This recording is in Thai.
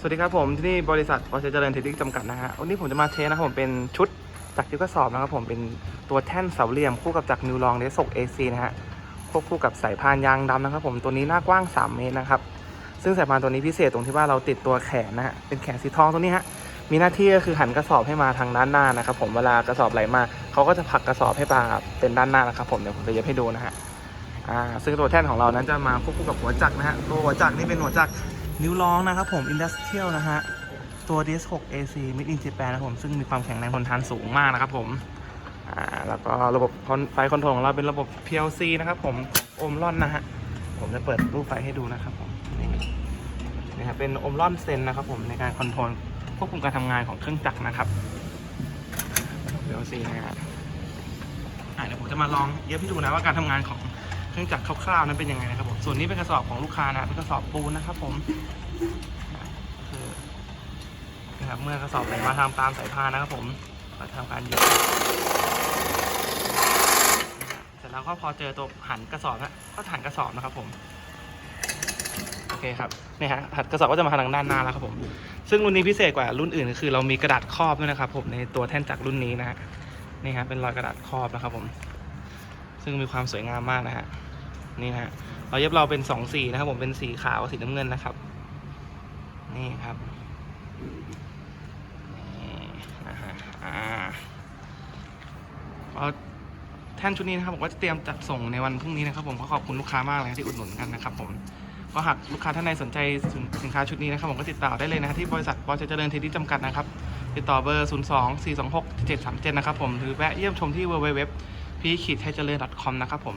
สวัสดีครับผมที่นี่บริษัทปอเชเจริญเทคนิคจำกัดนะฮะวันนี้ผมจะมาเทสนะครับผมเป็นชุดจากที่กระสอบนะครับผมเป็นตัวแท่นเสาเหลี่ยมคู่กับจากนิวลองเดสกเอซีนะฮะควบคู่กับสายพานยางดำนะครับผมตัวนี้หน้ากว้าง 3 เมตรนะครับซึ่งสายพานตัวนี้พิเศษตรงที่ว่าเราติดตัวแขนนะฮะเป็นแขนสีทองตัวนี้ฮะมีหน้าที่ก็คือหันกระสอบให้มาทางด้านหน้านะครับผมเวลากระสอบไหลมาเขาก็จะผลักกระสอบให้มาเป็นด้านหน้านะครับผมเดี๋ยวผมจะเย็บให้ดูนะฮะอ่าซึ่งตัวแท่นของเรานั้นจะมาควบคู่กับหัวจักรนะฮะตัวหัวจักรนี่เป็นหัวจักร นิ้วร้องนะครับผมอินดัสเทรียลนะฮะ ตัว DS6 AC Made in Japan นะครับผม ซึ่งมีความแข็งแรงทนทานสูงมากนะครับผม อ่า แล้วก็ระบบไฟคอนโทรลของเราเป็นระบบ PLC นะครับผมโอมลอนนะฮะ ผมจะเปิดรูปไฟให้ดูนะครับผม นี่นี่ครับเป็นโอมลอนเซนนะครับผมในการคอนโทรลควบคุมการทำงานของเครื่องจักรนะครับ PLC นะฮะอ่าเดี๋ยวผมจะมาลองเย็บให้ดูนะว่าการทำงานของ เครื่องจักรคร่าวๆนั้นเป็นยังไงนะครับผมส่วนนี้เป็นกระสอบของลูกค้านะเป็นกระสอบปูนนะครับผมคือนะครับเมื่อกระสอบไหลมาทำตามสายพานนะครับผมก็ทำการย็บเสร็จแล้วก็พอเจอตัวหันกระสอบนะก็หันกระสอบนะครับผมโอเคครับนี่ฮะหันกระสอบก็จะมาทางด้านหน้าแล้วครับผม ซึ่งรุ่นนี้พิเศษกว่ารุ่นอื่นคือเรามีกระดาษครอบด้วยนะครับผมในตัวแท่นจักรรุ่นนี้นะฮะนี่ฮะเป็นรอยกระดาษครอบนะครับผม ซึ่งมีความสวยงามมากนะฮะ นี่ฮะเราเย็บเราเป็นสองสีนะครับผมเป็นสีขาวสีน้ำเงินนะครับ นี่ครับนี่อ่าเอาแท่นชุดนี้นะครับผมก็จะเตรียมจัดส่งในวันพรุ่งนี้นะครับ ผมก็ขอบคุณลูกค้ามากเลยที่อุดหนุนกันนะครับ ผมก็หากลูกค้าท่านใดสนใจสินค้าชุดนี้นะครับ ผมก็ติดต่อได้เลยนะที่บริษัทบอสเจริญเทคนิคจำกัดนะครับ ติดต่อเบอร์ 0 2 4 2 6 7 3 7 นะครับผมหรือแวะเยี่ยมชมที่ www p ขีดไทยเจริญ .com นะครับผม